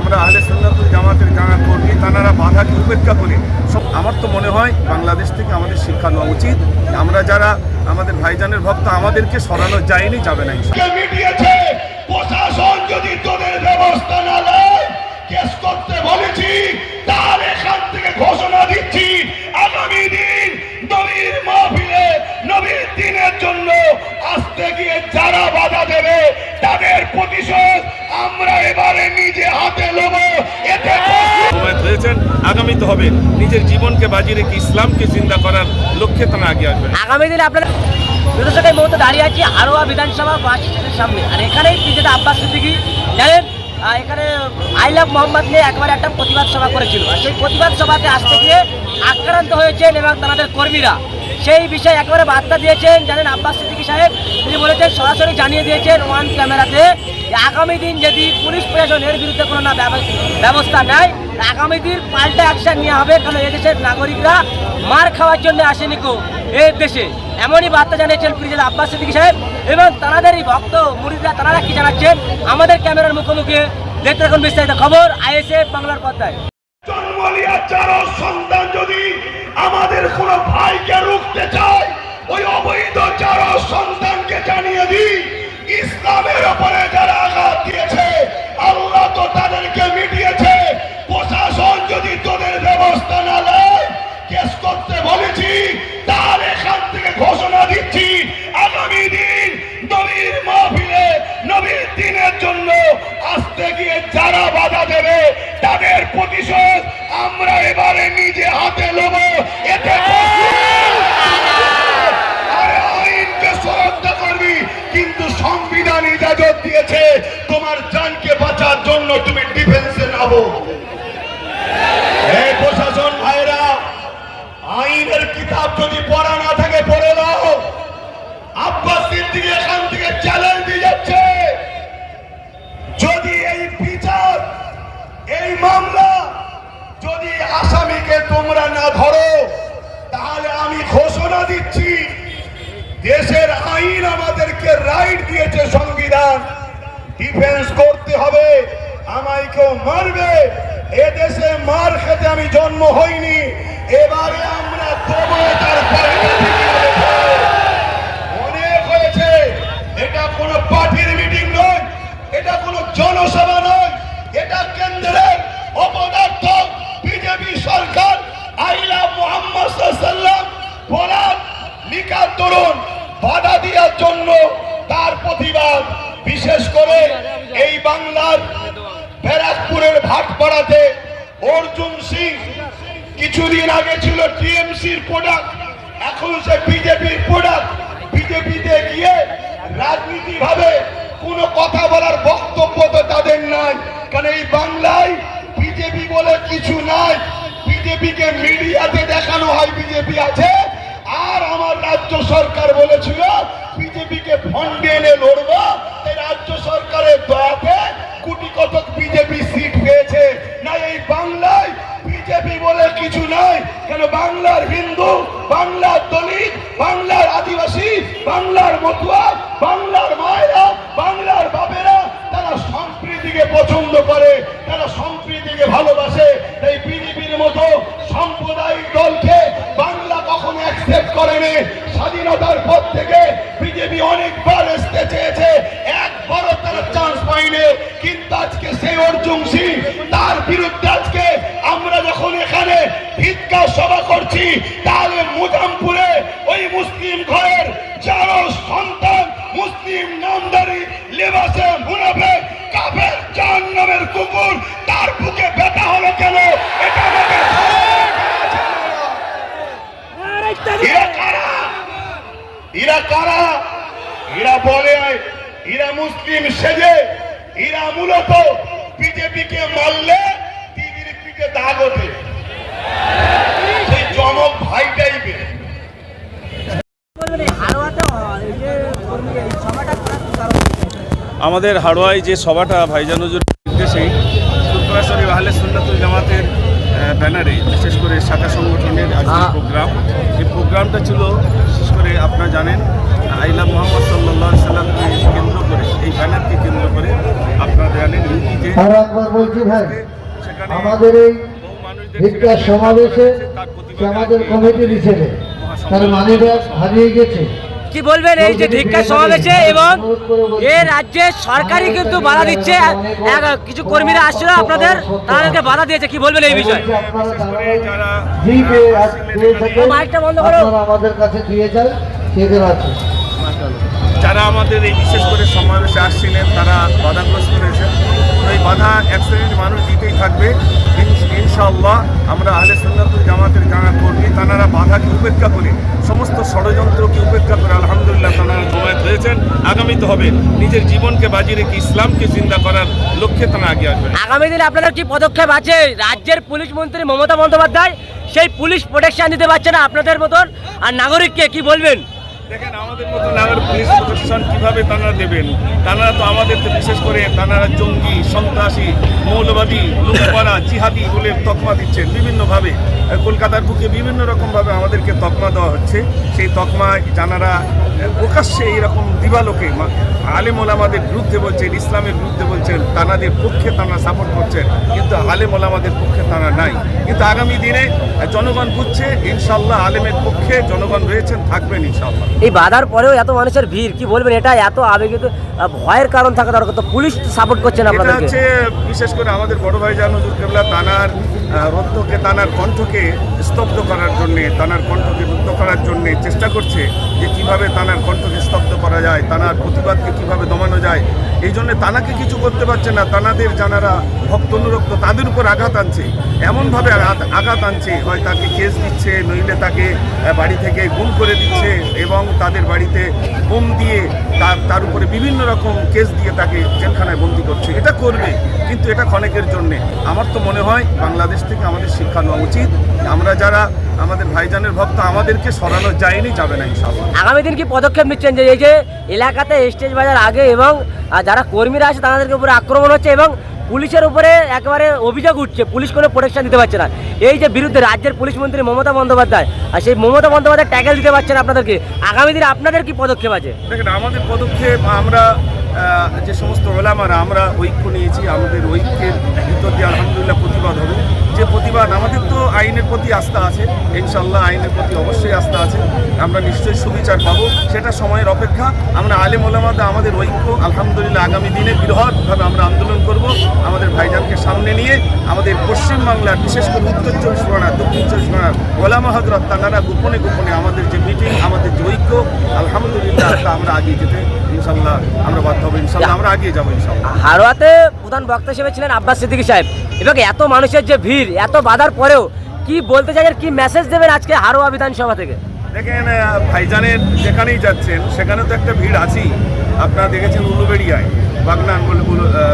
আমরা আহলে সুন্নাতুল জামাতের যারা কর্মী তারা বাধাকে উপেক্ষা করে? সব আমার তো মনে হয় বাংলাদেশ থেকে আমাদের শিক্ষা নেওয়া উচিত। আমরা যারা আমাদের ভাইজানের ভক্ত, আমাদেরকে সরানো যায়নি, যাবে না প্রশাসন যদি তোদের ব্যবস্থা না নেয়, কেস করতে বলেছি আগামীতে হবে। নিজের জীবনকে বাজি রেখে ইসলামকে চিন্তা করার লক্ষ্যে তারা আগে আসবে। আগামী দিনে আপনারা বিরোধী এই দাঁড়িয়ে আছি হারোয়া বিধানসভা বাস সামনে। আর এখানেই বিজেতা আব্বাস সিদ্দিকি জানেন এখানে আই লাভ মোহাম্মদ নিয়ে একবার একটা প্রতিবাদ সভা করেছিল। সেই প্রতিবাদ সভাতে আসতে গিয়ে আক্রান্ত হয়েছেন এবং তাদের কর্মীরা। সেই বিষয়ে একবারে বার্তা দিয়েছেন জানেন আব্বাস সিদ্দিকি সাহেব। তিনি বলেছেন, সরাসরি জানিয়ে দিয়েছেন ওয়ান ক্যামেরাতে, আগামী দিন যদি পুলিশ প্রশাসন এর বিরুদ্ধে কোনো না ব্যবস্থা নেয়, আগামী দিন পাল্টা অ্যাকশন নেওয়া হবে। কারণ এদেশের নাগরিকরা মার খাওয়ার জন্য আসেনি কো এই দেশে। এমনই বার্তা জানিয়েছেন প্রিজেল আব্বাস সিদ্দিকী সাহেব এবং তারাদেরই ভক্ত মুরিদরা তারা কি জানাচ্ছেন? আমাদের ক্যামেরার মুখোমুখি। দেখতে থাকুন বিস্তারিত খবর আইএসএফ বাংলার পর্দায়। সন্তান যদি আমাদের কোন ভাইকে রুখতে চায়, ওই অবৈধ সন্তানকে জানিয়ে দিই, ইসলামের ওপরে যারা আঘাত দিয়েছে, আল্লাহ তো তাদেরকে মিটিয়েছে। দিয়েছে, তোমার জানকে বাঁচার জন্য তুমি ডিফেন্সে এই প্রশাসন ভাইরা আইনের কিতাব যদি পড়া না থাকে, পড়ে দাও আব্বাস এখান থেকে চ্যালেঞ্জ দিয়ে যাচ্ছে। যদি এই বিচার, এই মামলা যদি আসামিকে তোমরা না ধরো, তাহলে আমি ঘোষণা দিচ্ছি, দেশের আইন আমাদেরকে রাইট দিয়েছে সংবিধান। ডিফেন্স করতে হবে। আমায় কেউ মারবে। এদেশে মার খেতে আমি জন্ম হইনি। এবারে আমরা দেবো তার পরিণতি কি হবে? অনেক হয়েছে। এটা কোনো পার্টির মিটিং নয়। এটা কোনো নয়। এটা অপদার্থ বিজেপি সরকার, আইলা মোহাম্মদ দেওয়ার জন্য তার প্রতিবাদ। বিশেষ করে এই বাংলার ব্যারাকপুরের ভাটপাড়াতে অর্জুন সিং কিছুদিন আগে ছিল টিএমসির প্রোডাক্ট, এখন সে বিজেপির প্রোডাক্ট। বিজেপিতে গিয়ে রাজনীতি ভাবে কোনো কথা বলার বক্তব্য তো তাদের নাই। কারণ এই বাংলায় বিজেপি বলে কিছু নাই। বিজেপিকে মিডিয়াতে দেখানো হয় বিজেপি আছে। রাজ্য সরকার বলেছিল, বিজেপিকে ফন্ডে এনে লড়বো। রাজ্য সরকারের দয়াতে কোটি কতক বিজেপি সিট পেয়েছে। না, এই বাংলায় বিজেপি বলে কিছু নাই। কেন বাংলার হিন্দু, বাংলার দলিত, বাংলার আদিবাসী, বাংলার মতুয়া, বাংলার মায়েরা, বাংলার বাপেরা, তারা সম্প্রীতিকে পছন্দ করে, তারা সম্প্রীতিকে ভালোবাসে। এই বিজেপির মতো সাম্প্রদায়িক দলকে বাংলা কখনো অ্যাকসেপ্ট করেনি। স্বাধীনতার পর থেকে বিজেপি অনেকবার আসতে চেয়েছে। একবারও তারা চান্স পায়নি। কিন্তু আজকে সেই অর্জুন সিং, তার বিরুদ্ধে আজকে আমরা যখন এখানে ভিক্ষা সভা করছি তাহলে মুজামপুরে ওই মুসলিম ঘরের যারো সন্তান, মুসলিম নামদারি, লেবাসে মুনাফে, কাফের জাহান নামের কুকুর কারা? এরা বলে এরা মুসলিম সেজে এরা মূলত বিজেপিকে মারলে টিভির পিঠে দাগ ওঠে। সেই জমক ভাই টাইপের। আমাদের হাড়োয়ায় যে সভাটা ভাইজান নির্দেশেই শরীফ আহলে সুন্নাতুল জামাতের আহ, ব্যানারে বিশেষ করে শাখা সংগঠনের আজকে আহ। প্রোগ্রাম। এই প্রোগ্রামটা ছিল আপনারা জানেন আইলা মোহাম্মদ সাল্লাহ সাল্লামকে কেন্দ্র করে এই ব্যানারকে কেন্দ্র করে আপনারা জানেন ইউপিতে সেখানে আমাদের এই বিজ্ঞান সমাবেশে আমাদের কমিটি কমিটির ছেলে তার মানিব্যাগ হারিয়ে গেছে। কি বলবেন? এই যে ভিক্ষা সমাবেশে এবং এ রাজ্যে সরকারই কিন্তু বাধা দিচ্ছে। এক- কিছু কর্মীরা আসছিল আপনাদের তাদেরকে বাধা দিয়েছে। কি বলবেন এই বিষয়ে? মাইকটা বন্ধ করো। আমাদের কাছে দিয়ে সেদের আছে যারা আমাদের এই বিশেষ করে সমাবেশে আসছিলেন, তারা বাধাগ্রস্ত হয়েছেন এই বাধা এক শ্রেণির মানুষ দিতেই থাকবে। ইন- ইনশাআল্লাহ আমরা আহলে সুন্নাতুল জামাতের যারা কর্মী তারা বাধাকে উপেক্ষা করে? সমস্ত ষড়যন্ত্রকে উপেক্ষা করে? আলহামদুলিল্লাহ তারা জমায়েত হয়েছেন। আগামীতে হবে। নিজের জীবনকে বাজি রেখে ইসলামকে চিন্তা করার লক্ষ্যে তারা আগে আসবেন আগামী দিনে আপনাদের কি পদক্ষেপ আছে? রাজ্যের পুলিশ মন্ত্রী মমতা বন্দ্যোপাধ্যায় সেই পুলিশ প্রোটেকশন দিতে পারছে না আপনাদের মতন। আর নাগরিককে কি বলবেন? দেখেন, আমাদের মতো নাগরিক পুলিশ প্রশাসন কীভাবে তারা দেবেন? তারা তো আমাদেরকে বিশেষ করে তারা জঙ্গি, সন্ত্রাসী, মৌলবাদী লুকপাড়া জিহাদি বলে তকমা দিচ্ছেন বিভিন্নভাবে। কলকাতার বুকে বিভিন্ন রকমভাবে আমাদেরকে তকমা দেওয়া হচ্ছে। সেই তকমায় জানারা প্রকাশ্যে এইরকম দিবালোকে আলেম ওলামাদের বিরুদ্ধে বলছেন, ইসলামের বিরুদ্ধে বলছেন, তানাদের পক্ষে তারা সাপোর্ট করছেন। কিন্তু আলেম ওলামাদের পক্ষে তারা নাই। কিন্তু আগামী দিনে জনগণ বুঝছে, ইনশাল্লাহ আলেমের পক্ষে জনগণ রয়েছেন, থাকবেন ইনশাল্লাহ। এই বাধার পরেও এত মানুষের ভিড় কি বলবেন? এটা এত আবেগিত তো ভয়ের কারণ থাকা দরকার। তো পুলিশ সাপোর্ট করছে না আপনাদের হচ্ছে বিশেষ করে আমাদের বড় ভাই যা হুজুর কেবলা তানার রক্তকে রত্নকে তানার কণ্ঠকে স্তব্ধ করার জন্যে তানার কণ্ঠকে রুদ্ধ করার জন্যে চেষ্টা করছে। যে কীভাবে তানার কণ্ঠকে স্তব্ধ করা যায়, তানার প্রতিবাদকে কীভাবে দমানো যায়, এই জন্য তানাকে কিছু করতে পারছে না। তানাদের জানারা ভক্ত অনুরক্ত তাদের উপর আঘাত আনছে। এমনভাবে আঘাত আনছে। হয় তাকে কেস দিচ্ছে, নইলে তাকে বাড়ি থেকে গুম করে দিচ্ছে এবং তাদের বাড়িতে বোম দিয়ে তার তার উপরে বিভিন্ন রকম কেস দিয়ে তাকে জেলখানায় বন্দি করছে। এটা করবে, কিন্তু এটা ক্ষণেকের জন্যে। আমার তো মনে হয় বাংলাদেশ থেকে আমাদের শিক্ষা নেওয়া উচিত। আমরা যারা আমাদের ভাইজানের ভক্ত আমাদেরকে সরানো যায়নি যাবে না ইনশাআল্লাহ। আগামী দিন কি পদক্ষেপ নিচ্ছেন যে এই যে এলাকাতে স্টেজ বাজার আগে এবং যারা কর্মীরা আছে তাদেরকে উপরে আক্রমণ হচ্ছে এবং পুলিশের উপরে একেবারে অভিযোগ উঠছে পুলিশ কোনো প্রোটেকশন দিতে পারছে না। এই যে বিরুদ্ধে রাজ্যের পুলিশ মন্ত্রী মমতা বন্দ্যোপাধ্যায় আর সেই মমতা বন্দ্যোপাধ্যায় ট্যাকেল দিতে পারছে না আপনাদেরকে। আগামী দিনে আপনাদের কি পদক্ষেপ আছে? দেখেন আমাদের পদক্ষেপ আমরা যে সমস্ত ওলামারা আমরা ঐক্য নিয়েছি আমাদের ঐক্যের ভিতর দিয়ে আলহামদুলিল্লাহ প্রতিবাদ হবে। যে প্রতিবাদ, আমাদের তো আইনের প্রতি আস্থা আছে ইনশাল্লাহ আইনের প্রতি অবশ্যই আস্থা আছে। আমরা নিশ্চয়ই সুবিচার পাবো, সেটা সময়ের অপেক্ষা। আমরা আলেম ওলামাদা আমাদের ঐক্য, আলহামদুলিল্লাহ আগামী দিনে বৃহৎভাবে আমরা আন্দোলন করব। আমাদের ভাইজানকে সামনে নিয়ে আমাদের পশ্চিমবাংলার, বিশেষ করে উত্তর চব্বিশ পরগনা দক্ষিণ চব্বিশ পরগনার ওলামা হজরত তানারা গোপনে গোপনে আমাদের যে মিটিং আমাদের যে ঐক্য, আলহামদুলিল্লাহ আমরা আগিয়ে যেতে ইনশাল্লাহ আমরা বাধ্য হব ইনশাল্লাহ আমরা আগিয়ে যাব ইনশাল্লাহ হারোয়াতে প্রধান বক্তা হিসেবে ছিলেন আব্বাস সিদ্দিকী সাহেব। এবং এত মানুষের যে ভিড় এত বাধার পরেও কি বলতে চাইছেন কি মেসেজ দেবেন আজকে হারোয়া বিধানসভা থেকে? দেখেন ভাইজানের যেখানেই যাচ্ছেন, সেখানে তো একটা ভিড় আছেই। আপনারা দেখেছেন উলুবেড়িয়ায়, বাগনান বলে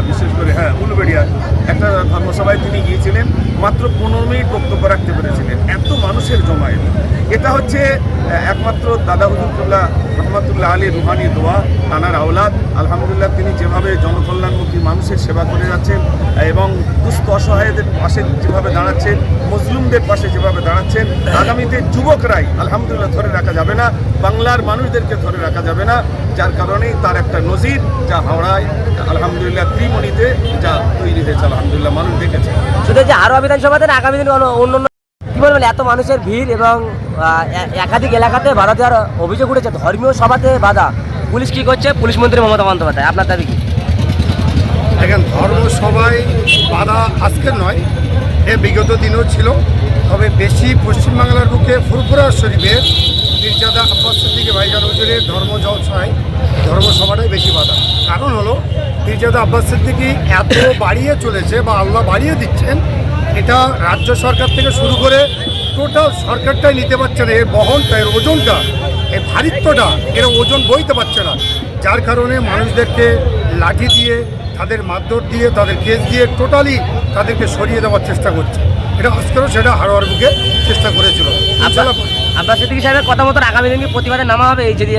বিশেষ করে হ্যাঁ উলুবেড়িয়ায় একটা ধর্মসভায় তিনি গিয়েছিলেন, মাত্র পনেরো মিনিট বক্তব্য রাখতে পেরেছিলেন, এত মানুষের জমায়েত। এটা হচ্ছে একমাত্র দাদা হুজুরুল্লাহ রহমতুল্লাহ আলী রুহানি দোয়া তানার আওলাদ। আলহামদুলিল্লাহ, তিনি যেভাবে জনকল্যাণমুখী মানুষের সেবা করে যাচ্ছেন, এবং দুস্থ অসহায়দের পাশে যেভাবে দাঁড়াচ্ছেন মজলুমদের পাশে যেভাবে দাঁড়াচ্ছেন, আগামীতে যুবকরাই, আলহামদুলিল্লাহ, ধরে রাখা যাবে না, বাংলার মানুষদেরকে ধরে রাখা যাবে না, যার কারণেই তার একটা নজির যা হাওড়ায় আলহামদুলিল্লাহ ত্রিমণিতে যা তৈরি হয়েছে আলহামদুলিল্লাহ মানুষ দেখেছে। শুধু যে হারোয়া বিধানসভাতে না, আগামী দিন অন্য অন্য কি বলবেন এত মানুষের ভিড় এবং একাধিক এলাকাতে বাধা দেওয়ার অভিযোগ উঠেছে। ধর্মীয় সভাতে বাধা। পুলিশ কি করছে? পুলিশ মন্ত্রী মমতা বন্দ্যোপাধ্যায় আপনার দাবি কি? দেখেন ধর্মসভায় বাধা আজকের নয় এ বিগত দিনও ছিল। তবে বেশি পশ্চিমবাংলার বুকে ফুরফুরা শরীফের পীরজাদা আব্বাস সিদ্দিকে ভাইজান হুজুরের ধর্ম জলসায় ধর্মসভাটাই বেশি বাধা। কারণ হলো পীরজাদা আব্বাস সিদ্দিকি এত বাড়িয়ে চলেছে বা আল্লাহ বাড়িয়ে দিচ্ছেন এটা রাজ্য সরকার থেকে শুরু করে টোটাল সরকারটাই নিতে পারছে না। এর বহনটা এর ওজনটা এর ভারিত্বটা এর ওজন বইতে পারছে না। যার কারণে মানুষদেরকে লাঠি দিয়ে তাদের মারধর দিয়ে তাদের কেস দিয়ে টোটালি তাদেরকে সরিয়ে দেওয়ার চেষ্টা করছে। এটা আজকেরও সেটা হারোয়ার বুকে চেষ্টা করেছিল। ইনশাল্লাহ আব্বাস সিদ্দিকী সাহেবের কথা মতন আগামী দিন প্রতিবাদে নামা হবে, এই যদি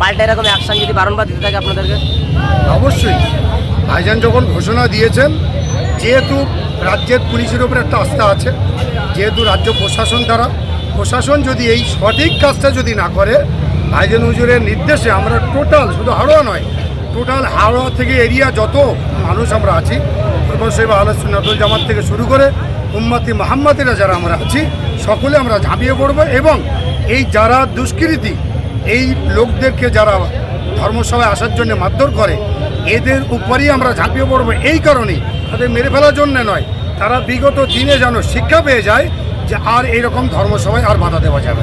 পাল্টা এরকম অ্যাকশন যদি বারণবার দিতে থাকে আপনাদেরকে। অবশ্যই। ভাইজান যখন ঘোষণা দিয়েছেন, যেহেতু রাজ্যের পুলিশের উপর একটা আস্থা আছে, যেহেতু রাজ্য প্রশাসন দ্বারা, প্রশাসন যদি এই সঠিক কাজটা যদি না করে, ভাইজান হুজুরের নির্দেশে আমরা টোটাল, শুধু হাওড়া নয়, টোটাল হাওড়া থেকে এরিয়া যত মানুষ আমরা আছি সেবা আলোচনা জামাত থেকে শুরু করে উম্মাতি মাহাম্মাতিরা যারা আমরা আছি সকলে আমরা ঝাঁপিয়ে পড়ব এবং এই যারা দুষ্কৃতি, এই লোকদেরকে যারা ধর্মসভায় আসার জন্য মারধর করে, এদের উপরেই আমরা ঝাঁপিয়ে পড়ব এই কারণেই তাদের মেরে ফেলার জন্য নয়, তারা বিগত দিনে যেন শিক্ষা পেয়ে যায় যে আর এইরকম ধর্মসভায় আর বাধা দেওয়া যাবে।